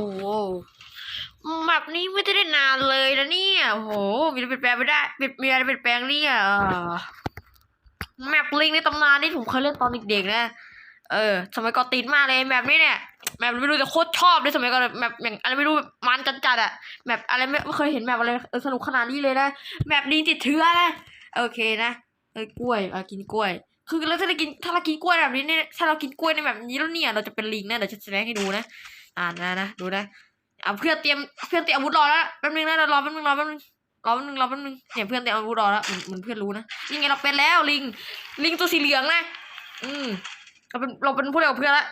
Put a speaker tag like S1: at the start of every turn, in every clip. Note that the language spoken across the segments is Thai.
S1: โว้แบบนี้ไม่ได้เล่นานเลยนะเนี่ยโหมีอะไรเปลี่ยนแปลงไม่ได้มีมีอะไรเปลี่ยนแปลงเนี่ยเออแมปลิงในตำนานที่ผมเคยเล่นตอนเด็กๆนะ เออ สมัยก่อนติดมากเลยแบบนี้เนี่ยแบบไม่รู้จะโคตรชอบเลยสมัยก่อนแบบอย่างอะไรไม่รู้แบบมันจัดๆอะแบบอะไรไม่ไม่เคยเห็นแบบอะไรเออสนุกขนาดนี้เลยนะแบบลิงติดเชื้อนะโอเคนะเออกล้วยอะกินกล้วย คือเราจะได้กินถ้าเรากินกล้วยแบบนี้เนี่ยถ้าเรากินกล้วยในแบบนี้แล้วเนี่ยเราจะเป็นลิงนะเดี๋ยวจะแสดงให้ดูนะ อ่านนะนะดูนะเอาเพื่อนเตรียมเพื่อนเตรียมอาวุธรอแล้วแป๊บนึงนะเรารอแป๊บนึงรอแป๊บนึงรอแป๊บนึงรอแป๊บนึงเนี่ยเพื่อนเตรียมอาวุธรอแล้วเหมือนเพื่อนรู้นะนี่ไงเราเป็นแล้วลิง ลิงตัวสีเหลืองนะอืมเราเป็นเราเป็นผู้เดียวกับเพื่อนละ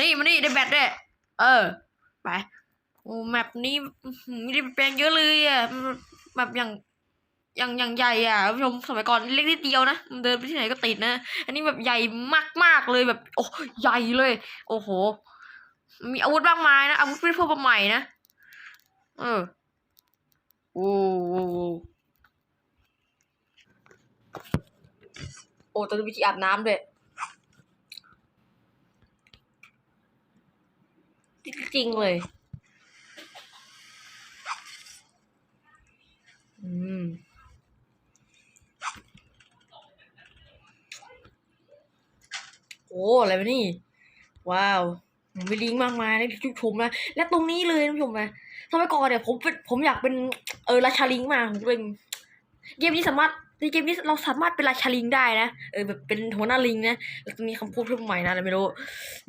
S1: นี่มานี่ได้แบตด้วยเออไปโอ้แมปนี้ไม่ได้แปลงเยอะเลยอะแบบอย่างอย่างอย่างใหญ่อะคุณผู้ชมสมัยก่อนเล็กนิดเดียวนะมันเดินไปที่ไหนก็ติดนะ อันนี้แบบใหญ่มากๆเลยแบบ โอ้ใหญ่เลย โอ้โห มีอาวุธมากมายนะ อาวุธไม่พวกใหม่นะ เออโอ้โหโอ้ตอนนี้วิธีอาบน้ำด้วยจริงเลย อืมโอ้อะไรวะนี่ ว้าว มีลิงก์มากมายนะทุกชมนะและตรงนี้เลยท่านผู้ชมนะสมัยก่อนเนี่ยผมเป็นผมอยากเป็นเออราชาลิงมากผมเป็นเกมนี้สามารถในเกมนี้เราสามารถเป็นราชาลิงได้นะเออแบบเป็นหัวหน้าลิงนะแล้วจะมีคำพูดเพิ่มใหม่นะไรไม่รู้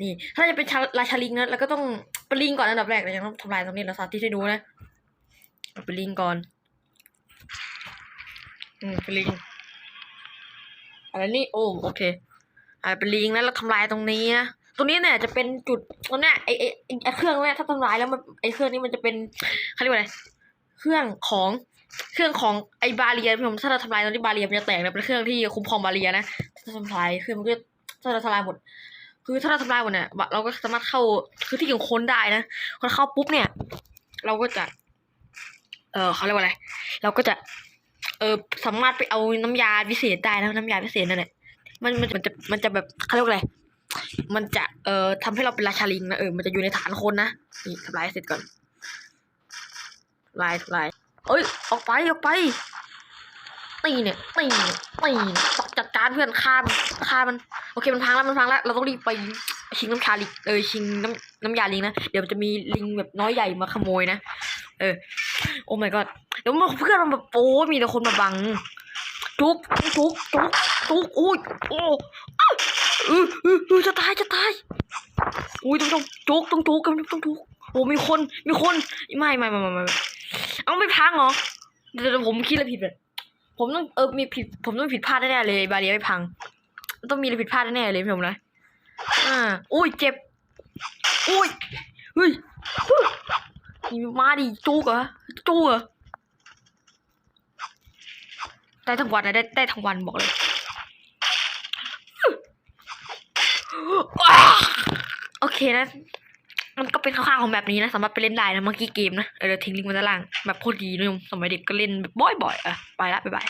S1: นี่ ถ้าจะเป็นชาราชาลิงนะเราก็ต้องเป็นลิงก่อนอันดับแรกเรายังต้องทำลายตรงนี้เราสาธิตให้ดูนะเป็นลิงก่อนอืมเป็นลิงอะไรนี่โอ้โอเคอ่าเป็นลิงแล้วเราทำลายตรงนี้นะ ตรงนี้เนี่ยจะเป็นจุดตรงเนี้ยไอไอไอ้เครื่องเนี่ยถ้าทำลายแล้วมันไอเครื่องนี้มันจะเป็นเขาเรียกว่าอะไรเครื่องของเครื่องของไอบาเรียผมถ้าเราทำลายตรงที่บาเรียมันจะแตกนะเป็นเครื่องที่คุ้มครองบาเรียนะถ้าทำลายเครื่องมันก็ถ้าเราทำลายหมด คือถ้าเราทำลายหมดเนี่ยเราก็สามารถเข้าคือที่ของคนได้นะคนเข้าปุ๊บเนี่ย เราก็จะ เออเขาเรียกว่าอะไร เราก็จะเออสามารถไปเอาน้ำยาพิเศษได้นะน้ำยาพิเศษนั่นแหละมันมันมันจะมันจะแบบเขาเรียกว่าอะไร มันจะเอ่อทำให้เราเป็นราชาลิงนะเออมันจะอยู่ในฐานคนนะนี่ทำลายเสร็จก่อนลายลายเอ้ยออกไปออกไป ตีเนี่ยตีเนี่ยตีนะจัดการเพื่อนฆ่ามันฆ่ามันโอเคมันพังแล้วมันพังแล้วเราต้องรีบไปชิงน้ำชาลิงเออชิงน้ำน้ำยาลิงนะเดี๋ยวจะมีลิงแบบน้อยใหญ่มาขโมยนะเออ โอ้ my god เดี๋ยวมันเพื่อนมันแบบโอ้มีแต่คนมาบังจุกจุกจุกจุกอุ้ยโอ้ เออเออเออจะตายจะตายอุ้ยต้องต้องจุกต้องจุกกันต้องจุกโอ้มีคนมีคนไม่ไม่ไม่ไม่ไม่เอาไม่พังเหรอเดี๋ยวเดี๋ยวผมคิดอะไรผิดเลยผมต้องเออมีผิดผมต้องผิดพลาดแน่เลยบาเรียไม่พัง ต้องมีอะไรผิดพลาดแน่เลยผมนะอ่าอุ้ยเจ็บอุ้ยเฮ้ยมาดิจุกเหรอจุกเหรอได้ทั้งวันนะได้ได้ทั้งวันบอกเลย โอเคนะ มันก็เป็นข้าวๆของแบบนี้นะ สามารถไปเล่นได้นะเมื่อกี้เกมนะ เออทิ้งลิงก์ไว้ด้านล่าง แบบโคตรดีนะโยมสมัยเด็กก็เล่นแบบบ่อยๆอะไปละบ๊ายบาย